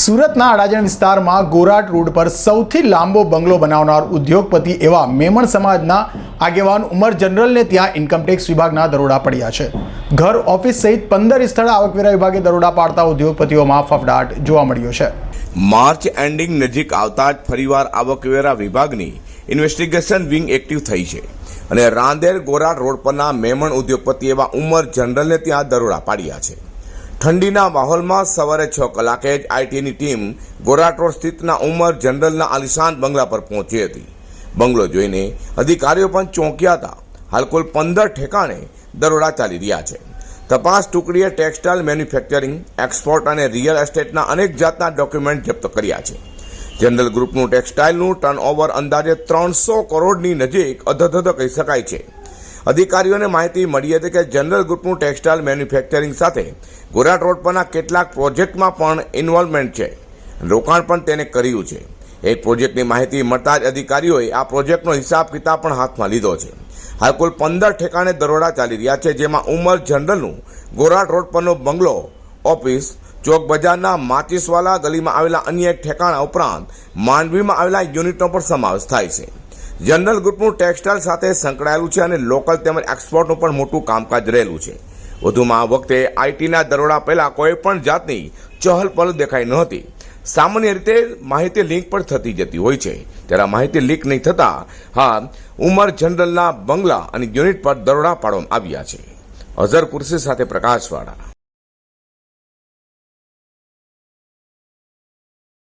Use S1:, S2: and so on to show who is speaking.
S1: સુરતના અડાજણ વિસ્તારમાં ગોરાટ રોડ પર સૌથી લાંબો બંગલો બનાવનાર ઉદ્યોગપતિ એવા મેમણ સમાજના આગેવાન ઉમર જનરલને ત્યાં ઇન્કમટેક્સ વિભાગના દરોડા પડ્યા છે. ઘર, ઓફિસ સહિત પંદર સ્થળે આવકવેરા વિભાગે દરોડા પાડતા ઉદ્યોગપતિઓમાં ફફડાટ જોવા મળ્યો છે.
S2: માર્ચ એન્ડિંગ નજીક આવતા જ ફરીવાર આવકવેરા વિભાગની ઇન્વેસ્ટિગેશન વિંગ એક્ટિવ થઈ છે અને રાંદેર ગોરાટ રોડ પરના મેમણ ઉદ્યોગપતિ એવા ઉમર જનરલને ત્યાં દરોડા પાડ્યા છે. ઠંડીના માહોલમાં સવારે છ કલાકે જ આઈટીની ટીમ ગોરાટ રોડ સ્થિતના ઉમર જનરલના આલિશાન બંગલા પર પહોંચી હતી. બંગલો જોઈને અધિકારીઓ પણ ચોંક્યા હતા. હાલ કુલ પંદર ઠેકાણે દરોડા ચાલી રહ્યા છે. તપાસ ટુકડીએ ટેક્સટાઇલ મેન્યુફેક્ચરિંગ, એક્સપોર્ટ અને રિયલ એસ્ટેટના અનેક જાતના ડોક્યુમેન્ટ જપ્ત કર્યા છે. જનરલ ગ્રુપનું ટેક્સટાઇલનું ટર્નઓવર અંદાજે ત્રણસો કરોડની નજીક અધધધ કહી શકાય છે. અધિકારીઓને માહિતી મળી હતી કે જનરલ ગ્રુપનું ટેક્સટાઇલ મેન્યુફેક્ચરિંગ સાથે ગોરાટ રોડ પરના કેટલાક પ્રોજેક્ટમાં પણ ઇન્વોલ્વમેન્ટ છે. રોકાણ પણ તેને કર્યું છે. એક પ્રોજેક્ટની માહિતી મળતા જ અધિકારીઓએ આ પ્રોજેક્ટનો હિસાબ કિતાબ પણ હાથમાં લીધો છે. હાલ કુલ પંદર ઠેકાણે દરોડા ચાલી રહ્યા છે, જેમાં ઉમર જનરલનું ગોરાટ રોડ પરનો બંગલો, ઓફિસ ચોક બજારના માચીસવાલા ગલીમાં આવેલા અન્ય એક ઠેકાણા ઉપરાંત માંડવીમાં આવેલા યુનિટનો પણ સમાવેશ થાય છે. જનરલ ગ્રુપનું ટેક્સટાઇલ સાથે સંકળાયેલું છે અને લોકલ તેમજ એક્સપોર્ટનું પણ મોટું કામકાજ રહેલું છે. વધુમાં આ વખતે આઈટીના દરોડા પહેલાં કોઈ પણ જાતની ચહલ પહલ દેખાઈ નહોતી સામાન્ય રીતે માહિતી લીક પણ થતી જતી હોય છે. ત્યારે માહિતી લીક નહીં થતાં હા, ઉમર જનરલના બંગલા અને યુનિટ પર દરોડા પાડવામાં આવ્યા છે. અઝર કુર્સી સાથે પ્રકાશવાળા.